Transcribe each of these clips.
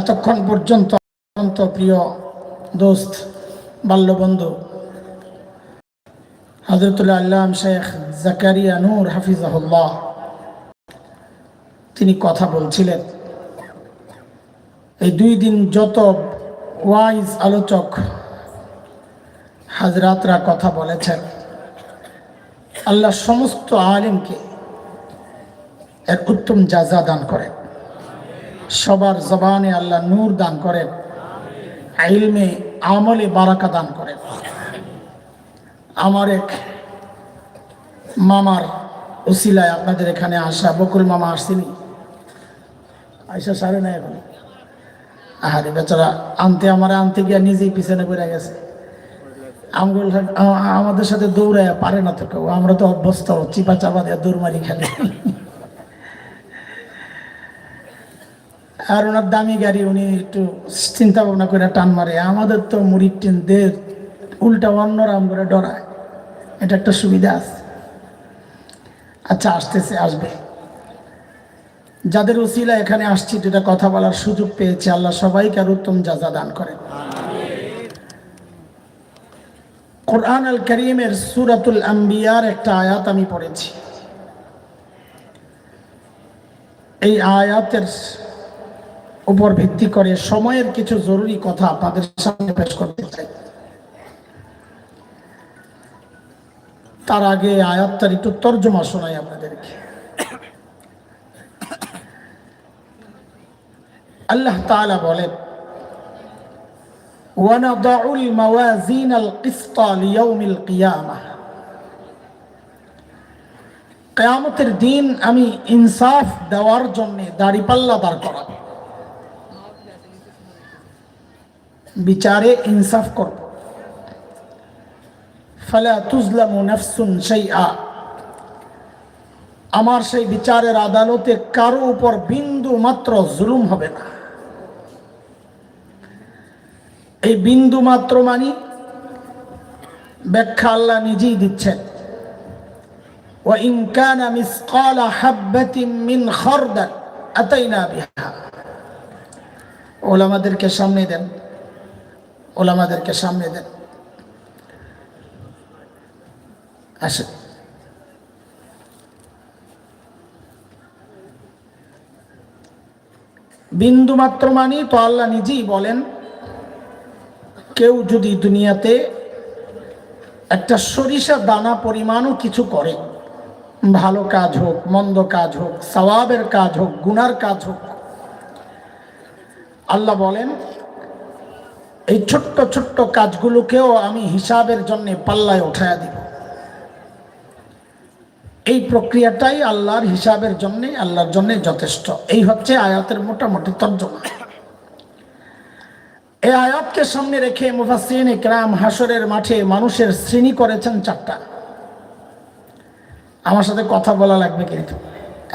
এতক্ষণ পর্যন্ত অত্যন্ত প্রিয় দোস্ত, বাল্যবন্ধু হজরতুল্লাহ আল্লাহ শেখ জাকারিয়া নূর হাফিজাহুল্লাহ, তিনি কথা বলছিলেন। এই দুই দিন যত ওয়াইজ আলোচক হাজরাতরা কথা বলেছেন, আল্লাহ সমস্ত আলিমকে এক উত্তম জাজা দান করেন। সবার জবানে আল্লাহ নূর দান করেন। আইলমে আমলে বারাকা দান করেন। আমার এক মামার উসিলায় আপনাদের এখানে আসা, বকুল মামা আসছিনি আইসা সারে না এখন? আহারে বেচারা, আনতে আমার আনতে গিয়া নিজেই পিছনে পড়ে গেছে। আমাদের সাথে দৌড়ায় পারে না তো কেউ, আমরা তো অভ্যস্ত চিপা চাপা দিয়ে দৌড় মারি খেলে। আর ওনার দামি গাড়ি উনি একটু চিন্তা ভাবনা করে টান মারে। আমাদের তো মুড়ির টিন দে, উল্টা অন্যরাম করে ডরায়। এটা একটা সুবিধা আছে। আচ্ছা আসতেছে, আসবে। যাদের উসিলা এখানে আসছি, যেটা কথা বলার সুযোগ পেয়েছে, আল্লাহ সবাইকে আর উত্তম যাজা দান করেন। কোরআন আল করিমের সুরাতুল আম্বিয়ার একটা আয়াত আমি পড়েছি। এই আয়াতের উপর ভিত্তি করে সময়ের কিছু জরুরি কথা আপনাদের সামনে পেশ করতে চাই তার আগে আয়াতটার একটু তর্জমা শোনাই আপনাদেরকে আল্লাহ তাআলা বলেন ونضع الموازين القسط ليوم القيامة কেয়ামতের দিন আমি ইনসাফ দেওয়ার জন্য দাড়িপাল্লা দাঁড় করাব বিচারে ইনসাফ করব ফালা তুজলামু নাফসুন শাইআ আমার সেই বিচারের আদালতে কারো উপর বিন্দু মাত্র জুলুম হবে না এই বিন্দু মাত্র মানি ব্যাখ্যা আল্লাহ নিজেই দিচ্ছেন وإن كان مثقال حبة من خردل أتينا بها ওলামাদেরকে সামনে দেন ওলামাদেরকে সামনে দেন। আসেন। বিন্দু মাত্র মানি তো আল্লাহ নিজেই বলেন, কেউ যদি দুনিয়াতে একটা সরিষা দানা পরিমাণও কিছু করে, ভালো কাজ হোক, মন্দ কাজ হোক, সওয়াবের কাজ হোক, গুনার কাজ হোক, আল্লাহ বলেন এই ছোট্ট ছোট্ট কাজগুলোকেও আমি হিসাবের জন্য পাল্লায় উঠায়া দিব। এই প্রক্রিয়াটাই আল্লাহর হিসাবের জন্যে, আল্লাহর জন্য যথেষ্ট। এই হচ্ছে আয়াতের মোটামুটি তর্জমা। এই আয়াতকে সামনে রেখে মুফাসিন ইকরাম হাসরের মাঠে মানুষের শ্রেণি করেছেন চারটা। আমার সাথে কথা বলা লাগবে কিন্তু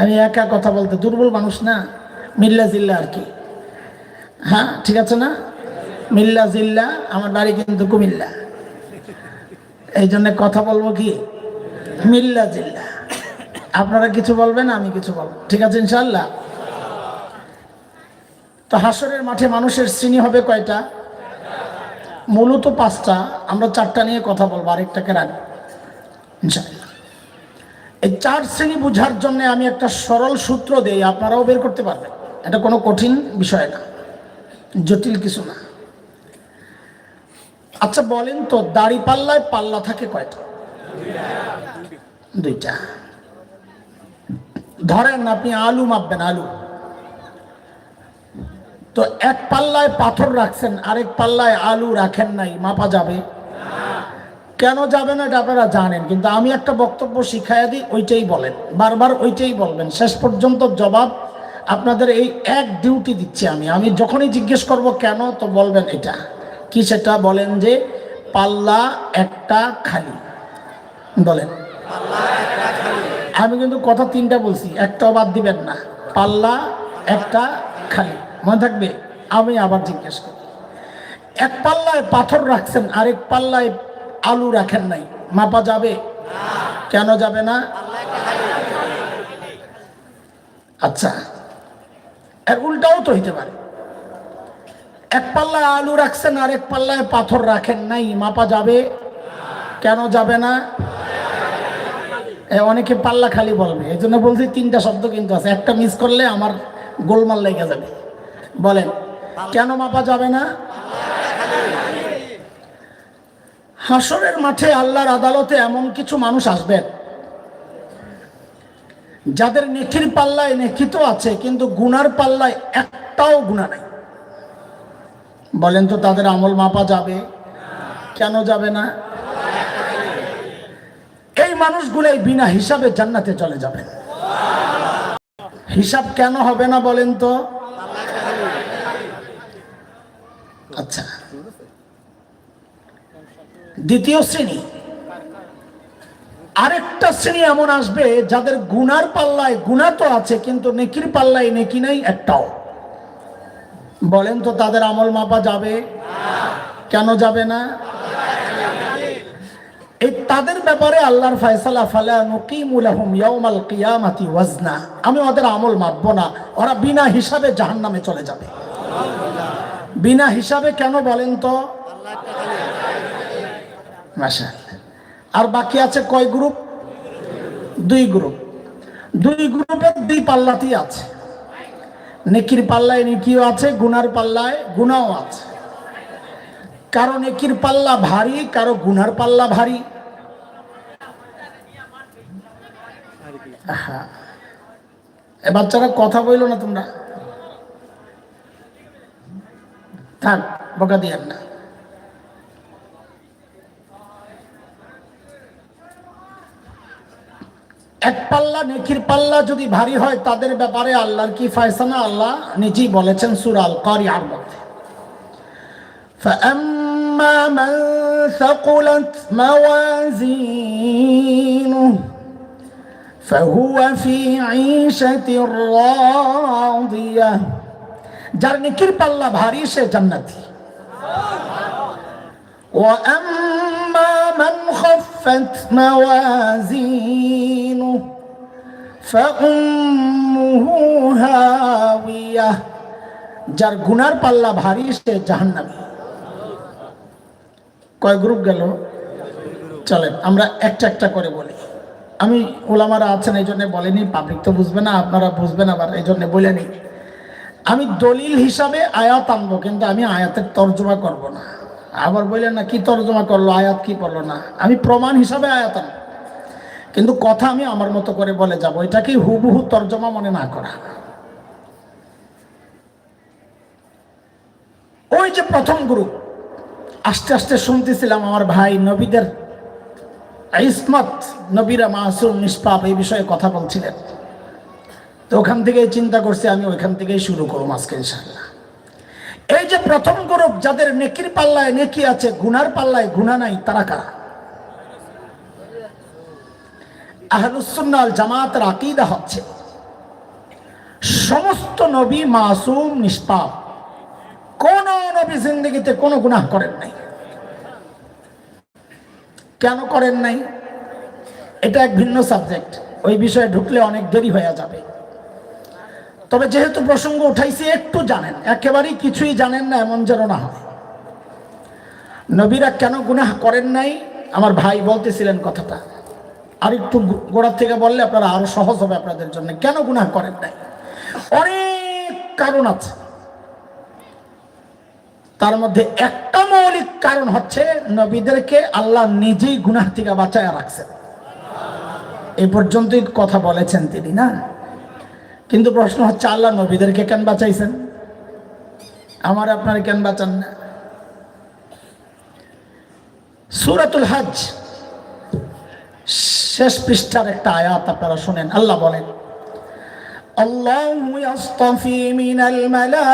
আমি একা কথা বলতে দুর্বল মানুষ না, মিল্লা জিল্লা আর কি। হ্যাঁ ঠিক আছে না? মিল্লা জিল্লা, আমার বাড়ি কিন্তু কুমিল্লা। এই জন্য কথা বলব কি? মিল্লা জিল্লা। আপনারা কিছু বলবেন, আমি কিছু বলব। ঠিক আছে ইনশাল্লাহ তো হাসরের মাঠে মানুষের শ্রেণি হবে কয়টা? মূলত পাঁচটা। আমরা চারটা নিয়ে কথা বলব, আরেকটাকে রাখব। ইনশাল্লাহ এই চার শ্রেণি বুঝার জন্য আমি একটা সরল সূত্র দেই, আপনারাও বের করতে পারবেন। এটা কোনো কঠিন বিষয় না, জটিল কিছু না। আচ্ছা বলেন তো দাড়ি পাল্লায় পাল্লা থাকে কয়টা? দুইটা। ধরেন আপনি আলু মাপবেন, আলু। তো এক পাল্লায় পাথর রাখছেন, আরেক পাল্লায় আলু রাখেন নাই, মাপা যাবে? কেন যাবে না এটা আপনারা জানেন, কিন্তু আমি একটা বক্তব্য শিখাইয়া দিই, ওইটাই বলেন। বারবার ওইটাই বলবেন। শেষ পর্যন্ত জবাব আপনাদের এই এক ডিউটি দিচ্ছি আমি। আমি যখনই জিজ্ঞেস করব কেন, তো বলবেন এটা। কি সেটা বলেন যে পাল্লা একটা খালি? বলেন। আমি কিন্তু কথা তিনটা বলছি, একটাও বাদ দিবেন না। পাল্লা একটা খালি। মনে থাকবে? আমি আবার জিজ্ঞেস করি। এক পাল্লায় পাথর রাখছেন, আরেক পাল্লায় আলু রাখেন নাই। মাপা যাবে? কেন যাবে না? আচ্ছা এর উল্টাও তো হইতে পারে। এক পাল্লায় আলু রাখছেন আর এক পাল্লায় পাথর রাখেন নাই মাপা যাবে? কেন যাবে না? অনেকে পাল্লা খালি বলবে এই জন্য বলছি তিনটা শব্দ কিন্তু আছে। একটা মিস করলে আমার গোলমাল লেগে যাবে। বলেন কেন মাপা যাবে না? হাসরের মাঠে আল্লাহর আদালতে এমন কিছু মানুষ আসবেন যাদের নেকির পাল্লায় নেকি তো আছে কিন্তু গুনার পাল্লায় একটাও গুণা নাই। বলেন তো তাদের আমল মাপা যাবে? কেন যাবে না? এই মানুষগুলোই বিনা হিসাবে জান্নাতে চলে যাবে। হিসাব কেন হবে না বলেন তো? আচ্ছা। দ্বিতীয় শ্রেণি। আরেকটা শ্রেণি এমন আসবে, যাদের গুনার পাল্লায় গুণা তো আছে, কিন্তু নেকির পাল্লায় নেকি নাই একটাও। বলেন তো তাদের আমল মাপা যাবে? কেন যাবে না? এই তাদের ব্যাপারে আল্লাহর ফয়সালা, ফালা নুকিমুলাহুম ইয়াউমাল কিয়ামাতি ওয়াজনা। আমি ওদের আমল মাপব না। ওরা বিনা হিসাবে জাহান্নামে চলে যাবে। বিনা হিসাবে কেন বলেন তো? আর বাকি আছে কয় গ্রুপ? দুই গ্রুপ। দুই গ্রুপের দুই পাল্লাতেই আছে। নেকির পাল্লায় নেকিও আছে, গুনার পাল্লায় গুনাও আছে। কারও নেকির পাল্লা ভারী, কারও গুনার পাল্লা ভারী। এ বাচ্চারা কথা বইল না তোমরা? থাক, বকা দিয়ে না। এক পাল্লা নেকির পাল্লা যদি ভারী হয় তাদের ব্যাপারে আল্লাহর কি ফয়সানা আল্লাহ নিজেই বলেছেন সুরাল কারিয়ার মধ্যে فأما من ثقلت موازينه فهو في عيشة راضية যার নেকির পাল্লা ভারী সে জান্নাতি وأما من خفت موازينه فأمه هاوية যার গুনার পাল্লা ভারী সে জাহান্নামী কয় গ্রুপ গেল চলেন আমরা একটা একটা করে বলি আমি ওলামারা আছেন এই জন্য বলেনি পাবলিক তো বুঝবে না আপনারা বুঝবেন আবার এই জন্য বলেনি আমি দলিল হিসাবে আয়াত আনবো কিন্তু আমি আয়াতের তর্জমা করব না আবার বললেন না, কি তর্জমা করল? আয়াত কি করল না? আমি প্রমাণ হিসাবে আয়াত কিন্তু কথা আমি আমার মতো করে বলে যাব এটাকে হুবহু তর্জমা মনে না করা। ওই যে প্রথম গ্রুপ আস্তে আস্তে শুনতেছিলাম আমার ভাই নবীদের ইসমত, নবীরা মাসুম, নিষ্পাপ, এই বিষয়ে কথা বলছিলেন। তো ওখান থেকেই চিন্তা করছি, আমি ওইখান থেকেই শুরু করব আজকে ইনশাল্লাহ এই যে প্রথম গ্রুপ যাদের নেকির পাল্লায় নেকি আছে, গুনার পাল্লায় গুণা নাই, তারা কারা? আহলুসুন্নাল জামাতের আকিদা হচ্ছে, সমস্ত নবী মাসুম নিষ্পাপ। কোন নবী জিন্দগিতে কোনো গুনাহ করেন নাই। কেন করেন নাই? এটা এক ভিন্ন সাবজেক্ট ওই বিষয়ে ঢুকলে অনেক দেরি হয়ে যাবে। তবে যেহেতু প্রসঙ্গ উঠাইছি, একটু জানেন। একেবারেই কিছুই জানেন না, এমন যেন না হয়। নবীরা কেন গুনাহ করেন নাই? আমার ভাই বলতেছিলেন কথাটা। আর একটু গোড়ার থেকে বললে আপনারা আরও সহজ হবে আপনাদের জন্য। কেন গুনাহ করেন নাই? অনেক কারণ আছে। তার মধ্যে একটা মৌলিক কারণ হচ্ছে নবীদেরকে আল্লাহ নিজেই গুনাহ থেকে বাঁচায় রাখছেন। এই পর্যন্তই কথা বলেছেন তিনি, না? কিন্তু প্রশ্ন হচ্ছে আল্লাহ নবীদেরকে কেন বাঁচাইছেন আমার আপনারা কেন বাঁচান না সুরাতুল হজ শেষ পৃষ্ঠার একটা আয়াত আপনারা শুনেন আল্লাহ বলেন الله يصطفي من الملائكة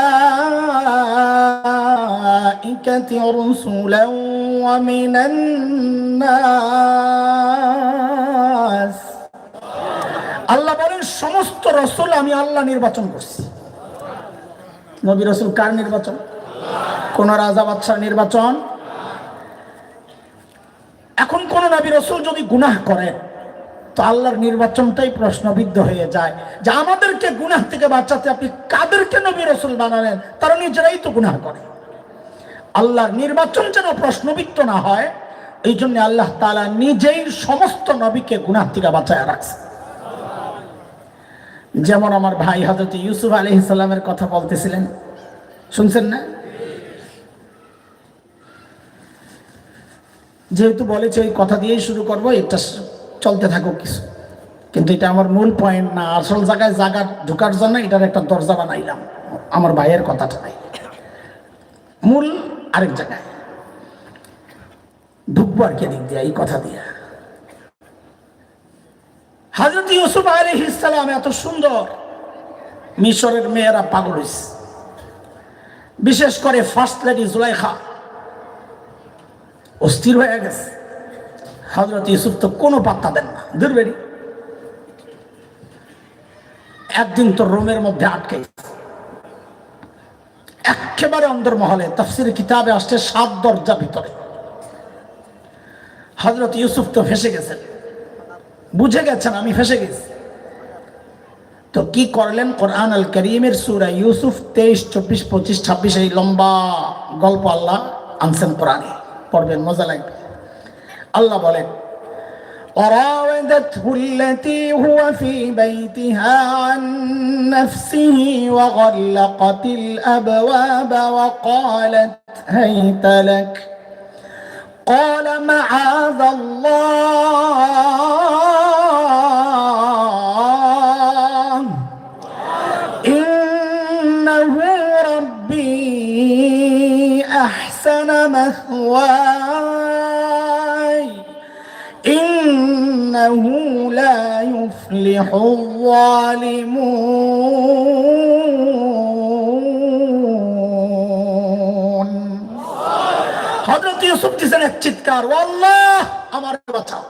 رسلا ومن الناس আল্লাহ বলেন, সমস্ত রসুল আমি আল্লাহ নির্বাচন করছি। নবী রসুল কার নির্বাচন? কোন রাজা বাদশার নির্বাচন? এখন কোন নবী রসুল যদি গুনাহ করেন তো আল্লাহর নির্বাচনটাই প্রশ্নবিদ্ধ হয়ে যায় যে আমাদেরকে গুনাহ থেকে বাঁচাতে আপনি কাদেরকে নবী রসুল বানালেন? তারা নিজেরাই তো গুনাহ করে। আল্লাহর নির্বাচন যেন প্রশ্নবিত্ত না হয় এই জন্য আল্লাহ তালা নিজেই সমস্ত নবীকে গুনাহ থেকে বাঁচায় রাখছে যেমন আমার ভাই হজরত ইউসুফ আলী ইসলামের কথা বলতেছিলেন। শুনছেন না? যেহেতু বলেছে ওই কথা দিয়েই শুরু করব, এটা চলতে থাকুক কিছু। কিন্তু এটা আমার মূল পয়েন্ট না। আসল জায়গায় জায়গা ঢোকার জন্য এটার একটা দরজা বানাইলাম। আমার ভাইয়ের কথাটা নাই। মূল আরেক জায়গায়। ঢুকবো আর কে দিক দিয়ে, এই কথা দিয়ে। হাজরত ইউসুফ আলী ইসলাম এত সুন্দর। মিশরের মেয়েরা পাগল বিশেষ করে ফার্স্ট লেডি জুলাইখা। অস্থির হয়ে গেছে। হজরত ইউসুফ তো কোনো পাত্তা দেন না দুর্বেরি একদিন তো রোমের মধ্যে আটকে। একেবারে অন্দরমহলে তফসির কিতাবে আসছে সাত দরজা ভিতরে। হজরত ইউসুফ তো ফেসে গেছেন। বুঝে গেছেন আমি ফেসে গেছি তো কি করলেন কোরআন আল করিমের সুরা ইউসুফ তেইশ চব্বিশ পঁচিশ ছাব্বিশ এই লম্বা গল্প আল্লাহ আনছেন কোরআনে পড়বেন মজা লাগবে আল্লাহ বলেন وراودته التي هو في بيتها عن نفسه وغلقت الابواب وقالت هيت لك قال معاذ الله مثواي إنه لا يفلح الظالمون হজরত ইউসুফ দিছেন এক চিৎকার "ও আল্লাহ আমার বাঁচাও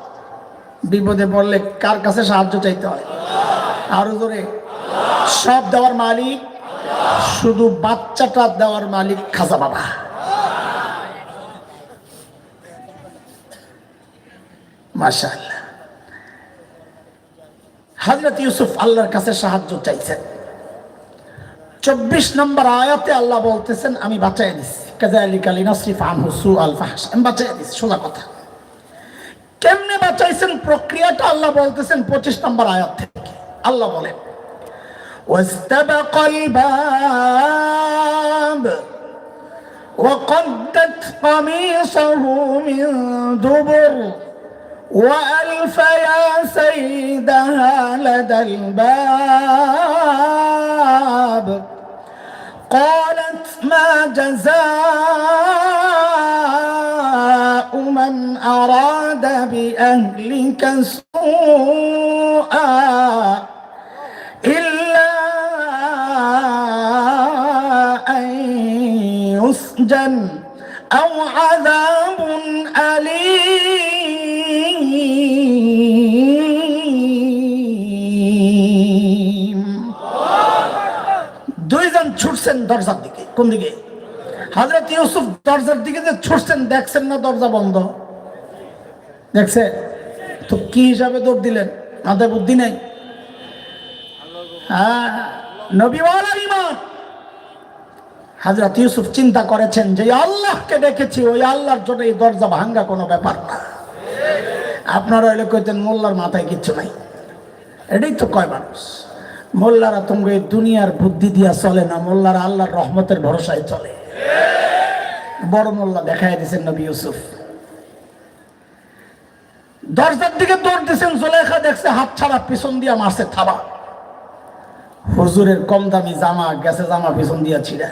বিপদে পড়লে কার কাছে সাহায্য চাইতে হয় আরো জোরে সব দেওয়ার মালিক শুধু বাচ্চাটা দেওয়ার মালিক খাজা বাবা মাশাআল্লাহ হজরত ইউসুফ আল্লাহর কাছে সাহায্য চাইছেন চব্বিশ নম্বর আয়াতে আল্লাহ বলতেছেন আমি বাঁচাই দিছি কাজালিক আলী নাসরিফ আনহু সু আল ফাহস আমি বাঁচাই দিছি সোজা কথা কেমনে বাঁচাইছেন প্রক্রিয়াটা আল্লাহ বলতেছেন পঁচিশ নম্বর আয়াত থেকে আল্লাহ বলেন واستبق الباب وقدت قميصه من دبر وألف يا سيدها لدى الباب. قالت ما جزاء من أراد بأهلك سوءا إلا أن يسجن أو عذاب أليم. ছুটছেন দরজার দিকে। কোন দিকে? হাজরত ইউসুফ দরজার দিকে যে ছুটছেন, দেখছেন না দরজা বন্ধ? দেখছে? তো কি হিসাবে দৌড় দিলেন? মাথায় বুদ্ধি নেই। হ্যাঁ নবীওয়ালা ইমান হাজরত ইউসুফ চিন্তা করেছেন যে আল্লাহকে দেখেছি ওই আল্লাহর জন্য এই দরজা ভাঙ্গা কোনো ব্যাপার না। আপনারা এলে কইতেন, মোল্লার মাথায় কিচ্ছু নাই। এটাই তো কয় মানুষ। মোল্লারা তোমাকে এই দুনিয়ার বুদ্ধি দিয়া চলে না, মোল্লারা আল্লাহর রহমতের ভরসায় চলে। বড় মোল্লা দেখাই দিয়েছেন নবী ইউসুফ। দরজার দিকে দৌড় দিয়েছেন জোলেখা দেখছে হাত ছাড়া, পিছন দিয়া মারছে থাবা। হুজুরের কম দামি জামা, গেছে জামা পিছন দিয়া ছিঁড়া।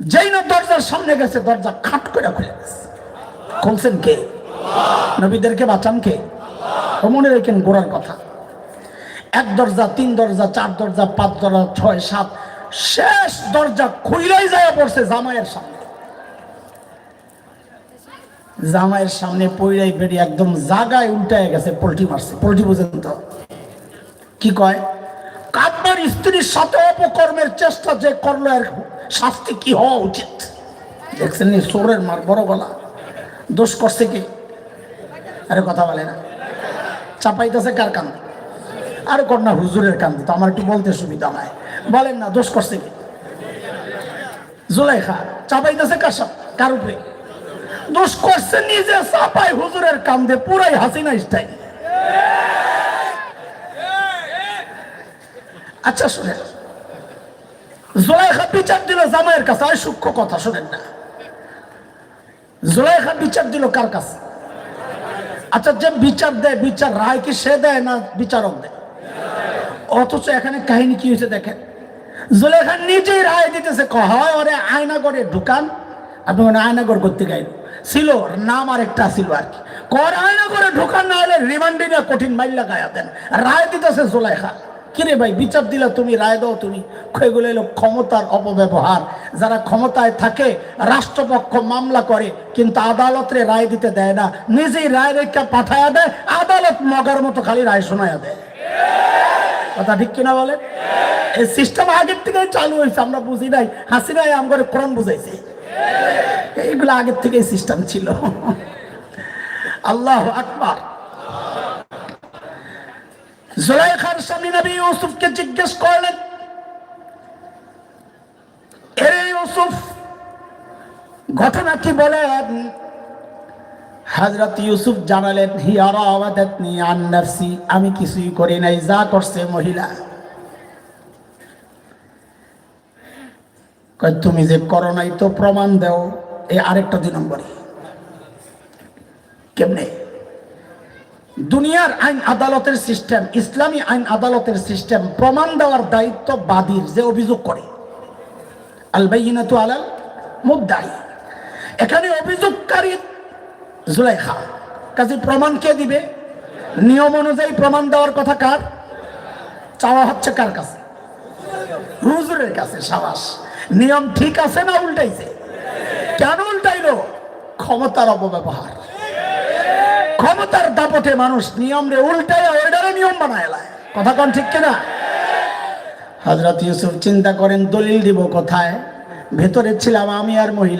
যেই না দরজার সামনে গেছে, দরজা খাট করে খুলে গেছে। খুলছেন কে? নবীদেরকে বাঁচান কে? মনে রেখেন গোড়ার কথা। এক দরজা, তিন দরজা, চার দরজা, পাঁচ দরজা, ছয়, সাত, শেষ দরজা খুইলাই যায় পড়ছে জামাইয়ের সামনে। জামাইয়ের সামনে পইরাই বেরিয়ে একদম জাগায় উল্টায় গেছে পোল্ট্রি মারছে। পোল্ট্রি বুঝেন তো? কি কয়? কাব্যের স্ত্রীর সাথে অপকর্মের চেষ্টা যে করল, এর শাস্তি কি হওয়া উচিত? দেখছেন নি সোরের মার, বড় গলা। দোষ করছে কি? আরে কথা বলে না। চাপাইতেছে কার কান্দে আর না, হুজুরের কান্দে তো, আমার একটু বলতে সুবিধা হয় বলেন না, দোষ করছে কি? জুলাইখা, চাপাইতেছে কার কার উপরে? দোষ করছে নিজে চাপাই হুজুরের কান্দে, পুরাই হাসিনা স্টাইল। আচ্ছা শুনেন। জুলাইখা বিচার দিল জামাইয়ের কাছে, আর সূক্ষ্ম কথা, শুনেন না। জুলাইখা বিচার দিল কার কাছে? আচ্ছা যে বিচার দেয়, বিচার রায় কি সে দেয় না বিচারক দেয়? অথচ এখানে কাহিনী কি হয়েছে দেখেন? জুলেখা নিজেই রায় দিতেছে হয় ওরে আয়না ঢুকান, আপনি মানে আয়নাগর করতে গাইল ছিল, নাম আর একটা ছিল আর কি। কর ঢুকান, না হলে রিমান্ডে কঠিন মাইল্লা গায়া দেন। রায় দিতেছে কিরে ভাই, বিচার দিলা তুমি, রায় দাও তুমি। এগুলো এলো ক্ষমতার অপব্যবহার। যারা ক্ষমতায় থাকে, রাষ্ট্রপক্ষ মামলা করে, কিন্তু আদালতে রায় দিতে দেয় না। নিজেই রায় রেখা পাঠায়া দেয়, আদালত মগার মতো খালি রায় শোনায়া দেয়। কথা ঠিক কিনা বলে এই সিস্টেম আগের থেকে চালু হয়েছে, আমরা বুঝি নাই। হাসিনাই আম করে কোরআন বুঝাইছে। এইগুলো আগের থেকে সিস্টেম ছিল। আল্লাহ আকবার। জুলাইখার স্বামী নবী ইউসুফকে জিজ্ঞেস করলেন, এরে ইউসুফ, ঘটনা কি বলেন? হাজরত ইউসুফ জানালেন হিয়ারা আন আমি কিছুই করি নাই, যা করছে মহিলা। তুমি যে করো নাই তো প্রমাণ দাও এই আরেকটা দুই নম্বরে কেমনে? দুনিয়ার আইন আদালতের সিস্টেম, ইসলামী আইন আদালতের সিস্টেম প্রমাণ দেওয়ার দায়িত্ব বাদীর, যে অভিযোগ করে। আলবাইনাতু আলাল মুদ্দাই এখানে অভিযোগকারী জুলাইখা কাজে প্রমাণ কে দিবে? নিয়ম অনুযায়ী প্রমাণ দেওয়ার কথা কার? চাওয়া হচ্ছে কার কাছে? হুজুরের কাছে, সাবাস। নিয়ম ঠিক আছে না উল্টাইছে? কেন উল্টাইলো? ক্ষমতার অপব্যবহার। ক্ষমতার দাপটে মানুষ নিয়ম রে উল্টায় ওইটারে নিয়ম বানায়। কথা কন ঠিক কিনা? হজরত ইউসুফ চিন্তা করেন, দলিল দিব কোথায়? ভেতরে ছিলাম আমি আর মহিলা।